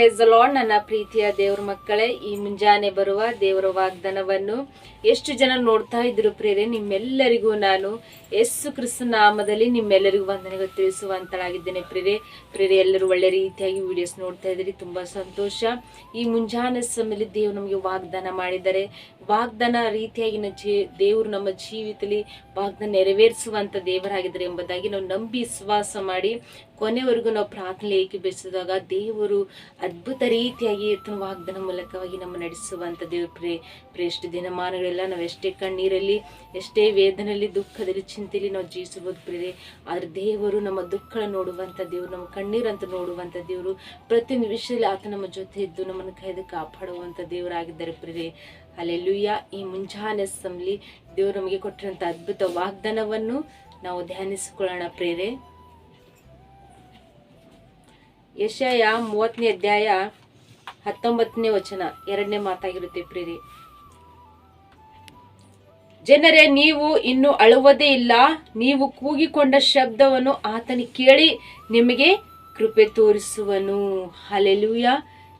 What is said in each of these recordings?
Praise lord ನನ್ನ ಪ್ರೀತಿಯ ದೇವ್ರ ಮಕ್ಕಳೇ, ಈ ಮುಂಜಾನೆ ಬರುವ ದೇವರ ವಾಗ್ದಾನವನ್ನು ಎಷ್ಟು ಜನ ನೋಡ್ತಾ ಇದ್ರು ಪ್ರೇರೆ ನಿಮ್ಮೆಲ್ಲರಿಗೂ ನಾನು ಯೇಸು ಕ್ರಿಸ್ತ ನಾಮದಲ್ಲಿ ನಿಮ್ಮೆಲ್ಲರಿಗೂ ವಂದನೆಗಳು ತಿಳಿಸುವಂತಳಾಗಿದ್ದೇನೆ ಪ್ರೇರೆ ಪ್ರೇರೆ ಎಲ್ಲರೂ ಒಳ್ಳೆ ರೀತಿಯಾಗಿ ವಿಡಿಯೋಸ್ ನೋಡ್ತಾ ಇದ್ದೀರಿ, ತುಂಬಾ ಸಂತೋಷ. ಈ ಮುಂಜಾನೆ ಸಮಯದಲ್ಲಿ ದೇವ್ರು ನಮಗೆ ವಾಗ್ದಾನ ಮಾಡಿದ್ದಾರೆ. ವಾಗ್ದಾನ ರೀತಿಯಾಗಿ ಜೀ, ದೇವರು ನಮ್ಮ ಜೀವಿತದಲ್ಲಿ ವಾಗ್ದಾನ ನೆರವೇರಿಸುವಂತ ದೇವರಾಗಿದ್ದಾರೆ ಎಂಬುದಾಗಿ ನಾವು ನಂಬಿ ವಿಶ್ವಾಸ ಮಾಡಿ ಕೊನೆವರೆಗೂ ನಾವು ಪ್ರಾರ್ಥನೆ ಏಕೀಭವಿಸಿದಾಗ ದೇವರು ಅದ್ಭುತ ರೀತಿಯಾಗಿ ತನ್ನ ವಾಗ್ದಾನ ಮೂಲಕವಾಗಿ ನಮ್ಮ ನಡೆಸುವಂಥ ದೇವ್ರ ಪ್ರೇ, ಪ್ರೇಷ್ಠ ದಿನಮಾನಗಳೆಲ್ಲ ನಾವು ಎಷ್ಟೇ ಕಣ್ಣೀರಲ್ಲಿ, ಎಷ್ಟೇ ವೇದನೆಯಲ್ಲಿ, ದುಃಖದಲ್ಲಿ, ಚಿಂತೆಯಲ್ಲಿ ನಾವು ಜೀವಿಸಬಹುದು ಪ್ರೇರೆ ಆದರೆ ದೇವರು ನಮ್ಮ ದುಃಖ ನೋಡುವಂಥ ದೇವರು, ನಮ್ಮ ಕಣ್ಣೀರಂತ ನೋಡುವಂಥ ದೇವರು, ಪ್ರತಿ ನಿಮಿಷದಲ್ಲಿ ಆತ ನಮ್ಮ ಜೊತೆ ಇದ್ದು ನಮ್ಮನ್ನು ಕೈದು ಕಾಪಾಡುವಂಥ ದೇವರಾಗಿದ್ದಾರೆ ಪ್ರೇರೆ ಅಲ್ಲೆಲ್ಲೂಯ್ಯ ಈ ಮುಂಜಾನೆ ಸಮಲಿ ದೇವರು ನಮಗೆ ಕೊಟ್ಟಿರುವಂಥ ಅದ್ಭುತ ವಾಗ್ದಾನವನ್ನು ನಾವು ಧ್ಯಾನಿಸಿಕೊಳ್ಳೋಣ ಪ್ರೇರೆ ಯಶಯ ಮೂವತ್ತನೇ ಅಧ್ಯಾಯ ಹತ್ತೊಂಬತ್ತನೇ ವಚನ. ಎರಡನೇ ಮಾತಾಗಿರುತ್ತೆ ಪ್ರೇರಿ ಜನರೇ, ನೀವು ಇನ್ನು ಅಳುವುದೇ ಇಲ್ಲ. ನೀವು ಕೂಗಿಕೊಂಡ ಶಬ್ದವನ್ನು ಆತನಿಗೆ ಕೇಳಿ ನಿಮಗೆ ಕೃಪೆ ತೋರಿಸುವನು. ಹಲೆಲೂಯ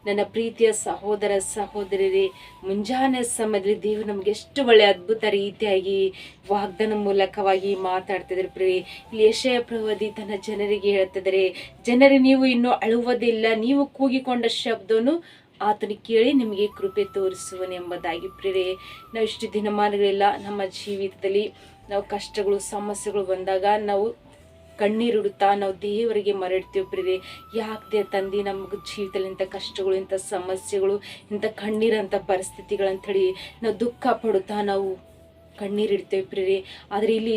ನನ್ನ ಪ್ರೀತಿಯ ಸಹೋದರ ಸಹೋದರರೇ, ಮುಂಜಾನೆ ಸಮಯದಲ್ಲಿ ದೇವರು ನಮ್ಗೆ ಎಷ್ಟು ಒಳ್ಳೆ ಅದ್ಭುತ ರೀತಿಯಾಗಿ ವಾಗ್ದಾನ ಮೂಲಕವಾಗಿ ಮಾತಾಡ್ತಿದ್ರು ಪ್ರಿಯ ಇಲ್ಲಿ ಯಶಯ ಪ್ರವಾದಿ ತನ್ನ ಜನರಿಗೆ ಹೇಳ್ತಿದ್ರೆ ಜನರು, ನೀವು ಇನ್ನೂ ಅಳುವುದಿಲ್ಲ, ನೀವು ಕೂಗಿಕೊಂಡ ಶಬ್ದವನ್ನು ಆತನ ಕೇಳಿ ನಿಮಗೆ ಕೃಪೆ ತೋರಿಸುವನೆಂಬುದಾಗಿ ಪ್ರೇರೆ ನಾವು ಇಷ್ಟು ದಿನಮಾನಗಳಿಲ್ಲ, ನಮ್ಮ ಜೀವಿತದಲ್ಲಿ ನಾವು ಕಷ್ಟಗಳು, ಸಮಸ್ಯೆಗಳು ಬಂದಾಗ ನಾವು ಕಣ್ಣೀರಿಡುತ್ತಾ ನಾವು ದೇವರಿಗೆ ಮರಡ್ತೀವಿ ಪ್ರೀತಿ ಯಾಕೆ ತಂದೆ ನಮ್ಗೆ ಜೀವಿತದಲ್ಲಿ ಇಂಥ ಕಷ್ಟಗಳು, ಇಂಥ ಸಮಸ್ಯೆಗಳು, ಇಂಥ ಕಣ್ಣೀರಂಥ ಪರಿಸ್ಥಿತಿಗಳಂಥೇಳಿ ನಾವು ದುಃಖ ಪಡುತ್ತಾ ನಾವು ಕಣ್ಣೀರಿಡ್ತೇವೆ ಪ್ರೀರಿ ಆದರೆ ಇಲ್ಲಿ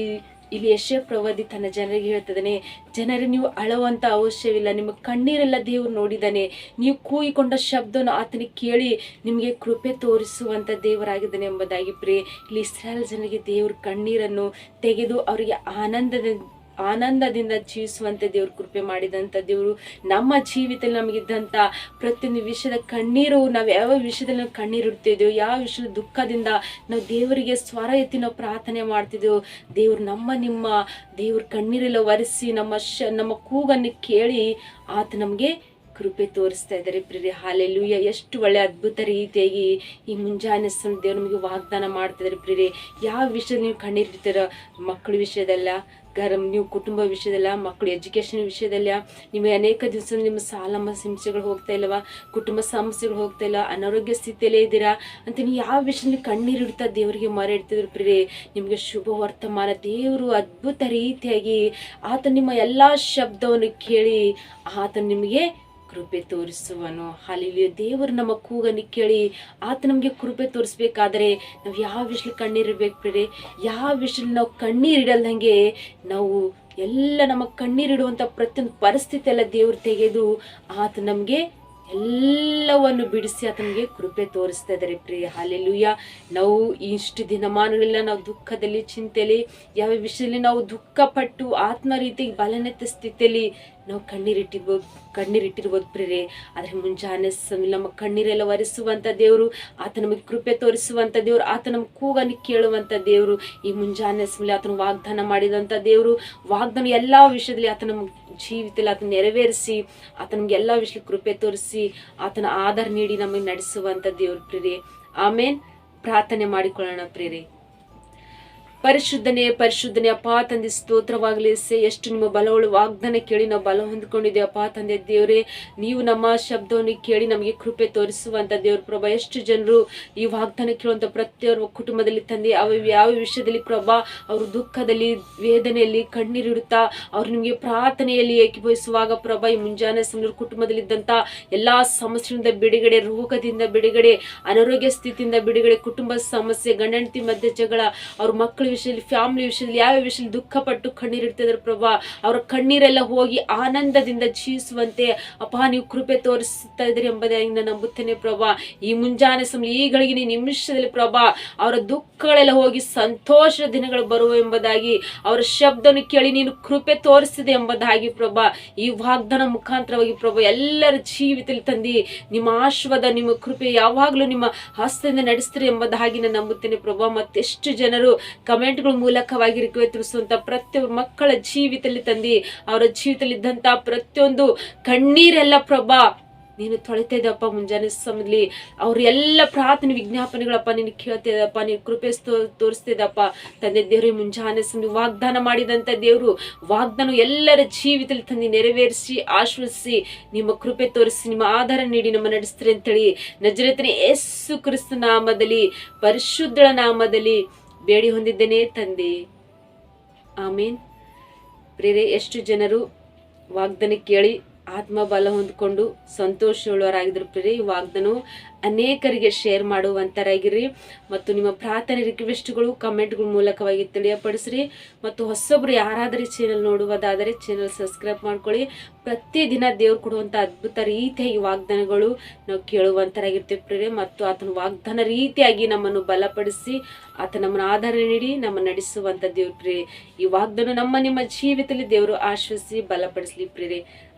ಇಲ್ಲಿ ಯಶ ಪ್ರವಾದಿ ತನ್ನ ಜನರಿಗೆ ಹೇಳ್ತದಾನೆ, ಜನರು, ನೀವು ಅಳುವಂತ ಅವಶ್ಯವಿಲ್ಲ. ನಿಮ್ಮ ಕಣ್ಣೀರೆಲ್ಲ ದೇವರು ನೋಡಿದ್ದಾನೆ ನೀವು ಕೂಯಿಕೊಂಡ ಶಬ್ದವನ್ನು ಆತನಿಗೆ ಕೇಳಿ ನಿಮಗೆ ಕೃಪೆ ತೋರಿಸುವಂತ ದೇವರಾಗಿದ್ದಾನೆ ಎಂಬುದಾಗಿ ಪ್ರೇ ಇಲ್ಲಿ ಇಸ್ರಾಯಲ್ ಜನರಿಗೆ ದೇವ್ರ ಕಣ್ಣೀರನ್ನು ತೆಗೆದು ಅವರಿಗೆ ಆನಂದದ ಆನಂದದಿಂದ ಜೀವಿಸುವಂತೆ ದೇವ್ರು ಕೃಪೆ ಮಾಡಿದಂಥ ದೇವರು ನಮ್ಮ ಜೀವಿತದಲ್ಲಿ ನಮಗಿದ್ದಂಥ ಪ್ರತಿಯೊಂದು ವಿಷಯದ ಕಣ್ಣೀರು, ನಾವು ಯಾವ ವಿಷಯದಲ್ಲಿ ನಾವು ಕಣ್ಣೀರು ಇಡ್ತಿದ್ದೆವು ಯಾವ ವಿಷಯದ ದುಃಖದಿಂದ ನಾವು ದೇವರಿಗೆ ಸ್ವರ ಎತ್ತಿ ನಾವು ಪ್ರಾರ್ಥನೆ ಮಾಡ್ತಿದ್ದೆವು ದೇವ್ರು ನಮ್ಮ ನಿಮ್ಮ, ದೇವ್ರ ಕಣ್ಣೀರೆಲ್ಲ ಒರೆಸಿ ನಮ್ಮ ಶ, ನಮ್ಮ ಕೂಗನ್ನು ಕೇಳಿ ಆತ ನಮಗೆ ಕೃಪೆ ತೋರಿಸ್ತಾ ಇದ್ದಾರೆ ಪ್ರಿಯ ಹಾಲೆಲ್ಲೂಯ್ಯ ಎಷ್ಟು ಒಳ್ಳೆ ಅದ್ಭುತ ರೀತಿಯಾಗಿ ಈ ಮುಂಜಾನೆ ದೇವ್ರು ನಮಗೆ ವಾಗ್ದಾನ ಮಾಡ್ತಿದ್ದಾರೆ ಪ್ರಿಯರೇ. ಯಾವ ವಿಷಯದಲ್ಲಿ ನೀವು ಕಣ್ಣೀರಿಡ್ತೀರ ಮಕ್ಕಳ ವಿಷಯದಲ್ಲ ಗರಂ, ನೀವು ಕುಟುಂಬ ವಿಷಯದಲ್ಲ ಮಕ್ಕಳು ಎಜುಕೇಷನ್ ವಿಷಯದಲ್ಲ, ನಿಮಗೆ ಅನೇಕ ದಿವಸ ನಿಮ್ಮ ಸಾಲ ಸಮಸ್ಯೆಗಳು ಹೋಗ್ತಾ ಇಲ್ಲವಾ? ಕುಟುಂಬ ಸಮಸ್ಯೆಗಳು ಹೋಗ್ತಾ ಇಲ್ಲ ಅನಾರೋಗ್ಯ ಸ್ಥಿತಿಯಲ್ಲೇ ಇದ್ದೀರಾ? ಅಂತ ನೀವು ಯಾವ ವಿಷಯದಲ್ಲಿ ಕಣ್ಣೀರಿಡ್ತಾ ದೇವರಿಗೆ ಮೊರೆ ಇಡ್ತಿದ್ರು ಪ್ರೇ ನಿಮಗೆ ಶುಭ ವರ್ತಮಾನ ದೇವರು ಅದ್ಭುತ ರೀತಿಯಾಗಿ ಆತ ನಿಮ್ಮ ಎಲ್ಲ ಶಬ್ದವನ್ನು ಕೇಳಿ, ಆತ ನಿಮಗೆ ಕೃಪೆ ತೋರಿಸುವನು. ಅಲ್ಲಿ ದೇವರು ನಮ್ಮ ಕೂಗನ್ನು ಕೇಳಿ ಆತ ನಮಗೆ ಕೃಪೆ ತೋರಿಸ್ಬೇಕಾದ್ರೆ ನಾವು ಯಾವ ವಿಷಲ್ ಕಣ್ಣೀರಿರ್ಬೇಕು ಬಿಡಿ ಯಾವ ವಿಷಲ್ ನಾವು ಕಣ್ಣೀರಿಡಲ್ದಂಗೆ ನಾವು ಎಲ್ಲ ನಮ್ಮ ಕಣ್ಣೀರಿಡುವಂಥ ಪ್ರತಿಯೊಂದು ಪರಿಸ್ಥಿತಿ ಎಲ್ಲ ದೇವ್ರು ತೆಗೆದು ಆತ ನಮಗೆ ಎಲ್ಲವನ್ನು ಬಿಡಿಸಿ ಆತನಿಗೆ ಕೃಪೆ ತೋರಿಸ್ತಾ ಇದ್ದಾರೆ ಪ್ರಿಯ. ಹಾಲೆಲುಯ್ಯ ನಾವು ಇಷ್ಟು ದಿನಮಾನಗಳೆಲ್ಲ ನಾವು ದುಃಖದಲ್ಲಿ, ಚಿಂತೆಯಲ್ಲಿ, ಯಾವ ವಿಷಯದಲ್ಲಿ ನಾವು ದುಃಖಪಟ್ಟು ಆತ್ಮ ರೀತಿಗೆ ಬಲನೆತ್ತ ಸ್ಥಿತಿಯಲ್ಲಿ ನಾವು ಕಣ್ಣೀರಿಟ್ಟಿರ್ಬೋದು ಕಣ್ಣೀರಿಟ್ಟಿರ್ಬೋದು ಪ್ರೇರೆ ಆದರೆ ಮುಂಜಾನೆ ಸಮಯ ನಮ್ಮ ಕಣ್ಣೀರೆಲ್ಲ ಒರೆಸುವಂಥ ದೇವರು, ಆತ ನಮಗೆ ಕೃಪೆ ತೋರಿಸುವಂಥ ದೇವರು, ಆತ ನಮ್ಮ ಕೂಗನ್ನು ಕೇಳುವಂಥ ದೇವರು, ಈ ಮುಂಜಾನೆ ಸಮಯ ಆತನ ವಾಗ್ದಾನ ಮಾಡಿದಂಥ ದೇವರು, ವಾಗ್ದಾನ ಎಲ್ಲ ವಿಷಯದಲ್ಲಿ ಆತ ನಮ್ಮ ಜೀವಿತದಲ್ಲಿ ಆತನ ನೆರವೇರಿಸಿ ಆತ ನಮಗೆ ಎಲ್ಲ ವಿಷಯ ಕೃಪೆ ತೋರಿಸಿ, ಆತನ ಆಧಾರ ನೀಡಿ ನಮಗೆ ನಡೆಸುವಂಥ ದೇವರು ಪ್ರೇರೆ ಆಮೇಲೆ ಪ್ರಾರ್ಥನೆ ಮಾಡಿಕೊಳ್ಳೋಣ ಪ್ರೇರೆ ಪರಿಶುದ್ಧನೇ ಪರಿಶುದ್ಧನೇ, ಅಪ್ಪ ತಂದೆ, ಸ್ತೋತ್ರವಾಗಲಿ ಸೇ ಎಷ್ಟು ನಿಮ್ಮ ಬಲವಳು ವಾಗ್ದಾನ ಕೇಳಿ ನಾವು ಬಲ ಹೊಂದ್ಕೊಂಡಿದ್ದೇವೆ ಅಪ್ಪ ತಂದೆ ದೇವರೇ. ನೀವು ನಮ್ಮ ಶಬ್ದವನ್ನು ಕೇಳಿ ನಮಗೆ ಕೃಪೆ ತೋರಿಸುವಂತ ದೇವ್ರ ಪ್ರಭಾ. ಎಷ್ಟು ಜನರು ಈ ವಾಗ್ದಾನ ಕೇಳುವಂತ ಪ್ರತಿಯೊಬ್ಬ ಕುಟುಂಬದಲ್ಲಿ ತಂದೆ, ಅವ ಯಾವ ವಿಷಯದಲ್ಲಿ ಪ್ರಭಾ, ಅವರು ದುಃಖದಲ್ಲಿ, ವೇದನೆಯಲ್ಲಿ ಕಣ್ಣೀರಿಡುತ್ತಾ ಅವ್ರು ನಿಮಗೆ ಪ್ರಾರ್ಥನೆಯಲ್ಲಿ ಏಕೀಭವಿಸುವಾಗ ಪ್ರಭಾ, ಈ ಮುಂಜಾನೆ ಸಮಯ ಕುಟುಂಬದಲ್ಲಿದ್ದಂಥ ಎಲ್ಲಾ ಸಮಸ್ಯೆಯಿಂದ ಬಿಡುಗಡೆ, ರೋಗದಿಂದ ಬಿಡುಗಡೆ, ಅನಾರೋಗ್ಯ ಸ್ಥಿತಿಯಿಂದ ಬಿಡುಗಡೆ, ಕುಟುಂಬ ಸಮಸ್ಯೆ, ಗಂಡಂತಿ ಮಧ್ಯ ಜಗಳ, ಅವ್ರ ಮಕ್ಕಳ ವಿಷಯದಲ್ಲಿ ಫ್ಯಾಮಿಲಿ ವಿಷಯದಲ್ಲಿ, ಯಾವ ವಿಷಯದಲ್ಲಿ ದುಃಖಪಟ್ಟು ಕಣ್ಣೀರಿಡ್ತಿದ್ರು ಪ್ರಭಾ, ಅವರ ಕಣ್ಣೀರೆಲ್ಲ ಹೋಗಿ ಆನಂದದಿಂದ ಜೀವಿಸುವಂತೆ, ಅಪ್ಪ, ನೀವು ಕೃಪೆ ತೋರಿಸ್ತಾ ಇದ್ರಿ ಎಂಬುದಾಗಿ ನಾನು ನಂಬುತ್ತೇನೆ ಪ್ರಭಾ. ಈ ಮುಂಜಾನೆ ಸಮಯ, ಈ ನಿಮಿಷದಲ್ಲಿ ಪ್ರಭಾ, ಅವರ ದುಃಖಗಳೆಲ್ಲ ಹೋಗಿ ಸಂತೋಷದ ದಿನಗಳು ಬರುವ ಎಂಬುದಾಗಿ, ಅವರ ಶಬ್ದವನ್ನು ಕೇಳಿ ನೀನು ಕೃಪೆ ತೋರಿಸಿದೆ ಎಂಬುದಾಗಿ ಪ್ರಭಾ, ಈ ವಾಗ್ದಾನ ಮುಖಾಂತರವಾಗಿ ಪ್ರಭಾ, ಎಲ್ಲರ ಜೀವಿತದಲ್ಲಿ ತಂದಿ, ನಿಮ್ಮ ಆಶ್ವದ ನಿಮ್ಮ ಕೃಪೆ ಯಾವಾಗಲೂ ನಿಮ್ಮ ಹಸ್ತದಿಂದ ನಡೆಸ್ತೀರಿ ಎಂಬುದಾಗಿ ನಾನು ನಂಬುತ್ತೇನೆ ಪ್ರಭಾ. ಮತ್ತೆಷ್ಟು ಜನರು ಕಮೆಂಟ್ಗಳ ಮೂಲಕವಾಗಿ ರಿಕ್ವೆಸ್ಟ್ ತಿಳಿಸುವಂತ ಪ್ರತಿಯೊಬ್ಬ ಮಕ್ಕಳ ಜೀವಿತದಲ್ಲಿ ತಂದಿ, ಅವರ ಜೀವಿತದಲ್ಲಿ ಇದ್ದಂತ ಪ್ರತಿಯೊಂದು ಕಣ್ಣೀರೆಲ್ಲ ಪ್ರಭಾ, ನೀನು ತೊಳಿತಾ ಇದ್ದಪ್ಪ ಮುಂಜಾನೆ ಸಮಯದಲ್ಲಿ ಅವ್ರ ಎಲ್ಲ ಪ್ರಾರ್ಥನೆ ವಿಜ್ಞಾಪನೆಗಳಪ್ಪ ನೀನು ಕೇಳ್ತಾ ಇದ್ದಪ್ಪ ನೀನು ಕೃಪೆ ತೋರಿಸ್ತಿದ್ದಪ್ಪ ತಂದೆ ದೇವ್ರಿಗೆ ಮುಂಜಾನೆ ಸಮಯ ವಾಗ್ದಾನ ಮಾಡಿದಂಥ ದೇವರು, ವಾಗ್ದಾನ ಎಲ್ಲರ ಜೀವಿತದಲ್ಲಿ ತಂದು ನೆರವೇರಿಸಿ, ಆಶ್ವಸಿಸಿ, ನಿಮ್ಮ ಕೃಪೆ ತೋರಿಸಿ, ನಿಮ್ಮ ಆಧಾರ ನೀಡಿ ನಮ್ಮ ನಡೆಸ್ತೀರಿ ಅಂತೇಳಿ ನಜರೇತನೇ ಯೇಸು ಕ್ರಿಸ್ತ ನಾಮದಲ್ಲಿ, ಪರಿಶುದ್ಧಳ ನಾಮದಲ್ಲಿ ಬೇಡಿ ಹೊಂದಿದ್ದೇನೆ ತಂದೆ. ಆಮೇನ್. ಪ್ರೇರೆ ಎಷ್ಟು ಜನರು ವಾಗ್ದಾನ ಕೇಳಿ ಆತ್ಮ ಬಲ ಹೊಂದ್ಕೊಂಡು ಸಂತೋಷವುಳ್ಳವರಾಗಿದ್ರು ಪ್ರೇರೆ ಈ ಅನೇಕರಿಗೆ ಶೇರ್ ಮಾಡುವಂತರಾಗಿರಿ. ಮತ್ತು ನಿಮ್ಮ ಪ್ರಾರ್ಥನೆ ರಿಕ್ವೆಸ್ಟ್ಗಳು, ಕಮೆಂಟ್ಗಳ ಮೂಲಕವಾಗಿ ತಿಳಿಯಪಡಿಸ್ರಿ. ಮತ್ತು ಹೊಸೊಬ್ರು ಯಾರಾದರೂ ಚಾನಲ್ ನೋಡುವುದಾದರೆ ಚಾನಲ್ ಸಬ್ಸ್ಕ್ರೈಬ್ ಮಾಡ್ಕೊಳ್ಳಿ. ಪ್ರತಿದಿನ ದೇವ್ರು ಕೊಡುವಂಥ ಅದ್ಭುತ ರೀತಿಯಾಗಿ ವಾಗ್ದಾನಗಳು ನಾವು ಕೇಳುವಂತರಾಗಿರ್ತೀವಿ ಪ್ರೀ ಮತ್ತು ಆತನ ವಾಗ್ದಾನ ರೀತಿಯಾಗಿ ನಮ್ಮನ್ನು ಬಲಪಡಿಸಿ, ಆತ ನಮ್ಮನ್ನು ಆಧಾರ ನೀಡಿ, ನಮ್ಮ ನಡೆಸುವಂಥ ದೇವ್ರು ಈ ವಾಗ್ದಾನ ನಮ್ಮ ನಿಮ್ಮ ಜೀವಿತದಲ್ಲಿ ದೇವರು ಆಶ್ವಸಿ ಬಲಪಡಿಸಲಿ ಪ್ರೇರೆ